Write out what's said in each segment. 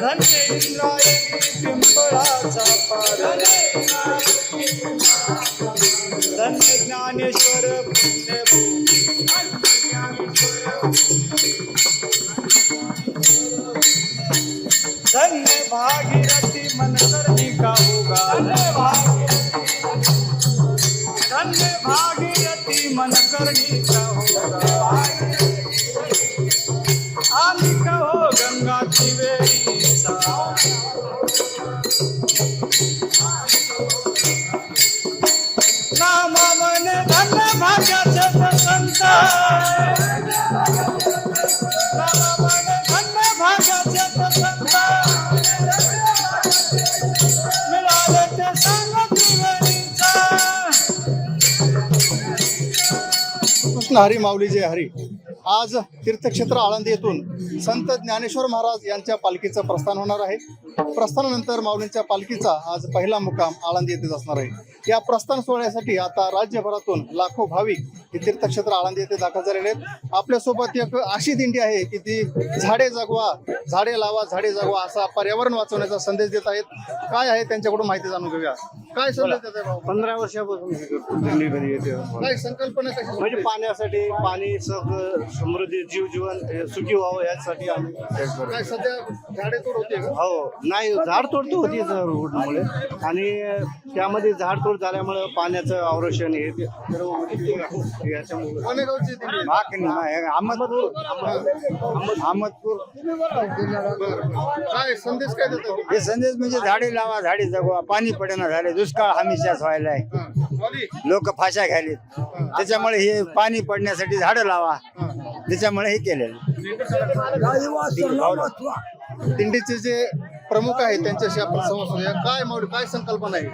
धन्य इंद्रायणी पिंपळाचा धन्य ज्ञानेश्वर धन्य भागीरथी मन का होगा धन्य भागीरथी मन का होगा कृष्ण हरी माऊली जय हरी. आज तीर्थक्षेत्र आळंदी येथून संत ज्ञानेश्वर महाराज यांच्या पालखीचं प्रस्थान होणार आहे. प्रस्थानानंतर माऊलींच्या पालखीचा आज पहिला मुक्काम आळंदी येथेच असणार आहे. या प्रस्थान सोहळ्यासाठी आता राज्यभरातून लाखो भाविक हे तीर्थक्षेत्र आळंदी येथे दाखल झालेले आहेत. आपल्यासोबत एक अशी दिंडी आहे की ती झाडे जगवा झाडे लावा झाडे जगवा असा पर्यावरण वाचवण्याचा संदेश देत आहेत. काय आहे त्यांच्याकडून माहिती जाणून घेऊया. काय संदेश देत आहे पंधरा वर्षापासून काय संकल्पना कशी म्हणजे पाण्यासाठी पाणी सग समृद्धी जीव जीवन सुखी व्हावं यासाठी आम्ही हे करतो. काय सध्या झाडे तोड होते का हो नाही झाड तोडतो होती रोडमुळे आणि त्यामध्ये झाड तोड झाल्यामुळे पाण्याचं आवरक्षण हे ते सर्व गोष्टी याच्यामुळे कोण्या गावची दिंडी आहे? अहमदपूर अहमदपूर बरं. काय संदेश काय तुम्ही? हे संदेश म्हणजे झाडे लावा झाडे जगवा पाणी पडेना झाले दुष्काळ हमेशाच व्हायला आहे? लोक फाशा घ्यायलेत त्याच्यामुळे हे पाणी पडण्यासाठी झाडं लावा त्याच्यामुळे हे केलेलं. दिंडीचे जे प्रमुख आहेत त्यांच्याशी आपण संवाद साधूया. काय माऊली काय संकल्पना आहे?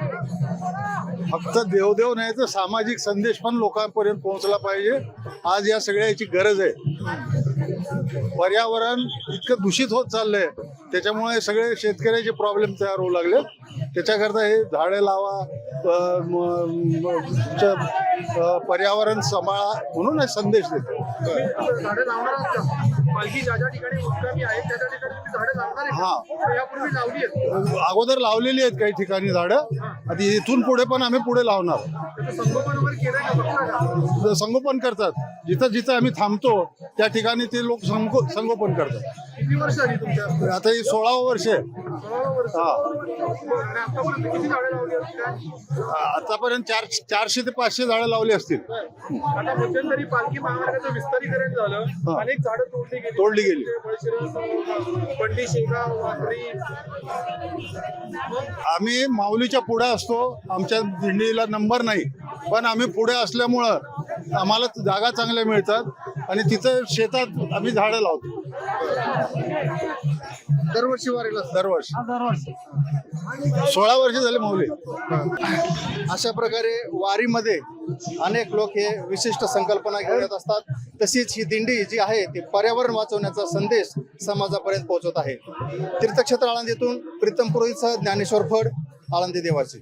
फक्त देवदेव नाही तर सामाजिक संदेश पण लोकांपर्यंत पोहोचला पाहिजे. आज या सगळ्याची गरज आहे. पर्यावरण इतकं दूषित होत चाललंय. त्याच्यामुळे सगळे शेतकऱ्याचे प्रॉब्लेम तयार होऊ लागले त्याच्याकरता हे झाडे लावा पर्यावरण सांभाळा म्हणून संदेश देतो. झाडे लावणार आहात का पालखी ज्या ज्या ठिकाणी मुक्कामी आहेत त्या त्या ठिकाणी तुम्ही झाडे लावणार आहे हा. का? यापूर्वी लावली आहेत. अगोदर लावलेली आहेत काही ठिकाणी झाडं. आता इथून पुढे पण आम्ही पुढे लावणार. त्याचं संगोपन वगैरे केलंय का? बघता का? संगोपन करतात. जिथं जिथं आम्ही थांबतो त्या ठिकाणी ते लोक संगो- संगोपन करतात. किती वर्ष आली तुमच्या? आता ही सोळावं वर्ष आहे. वर्ष. हा. आणि आतापर्यंत किती झाडे लावली आहेत काय आतापर्यंत चार चारशे ते पाचशे झाडं लावली असतील. आता मध्यंतरी पालखी महामार्गाचं विस्तारीकरण झालं. अनेक झाडं तोडली तोडली गेली. बंडी शेगाव आम्ही माऊलीच्या पुढे असतो आमच्या दिंडीला नंबर नाही. पण आम्ही पुढे असल्यामुळं आम्हाला जागा चांगल्या मिळतात. आणि तिथं शेतात आम्ही झाडं लावतो. दरवर्षी वारीला. दरवर्षी. सोळा वर्ष झाले माऊली. अशा प्रकारे वारीमध्ये अनेक लोक हे विशिष्ट संकल्पना घेऊन येत असतात. तशीच ही दिंडी जी आहे ती पर्यावरण वाचवण्याचा संदेश समाजापर्यंत पोहोचवत आहे. तीर्थक्षेत्र आळंदीतून प्रीतम पुरोहितसह ज्ञानेश्वर फड आळंदी देवाची.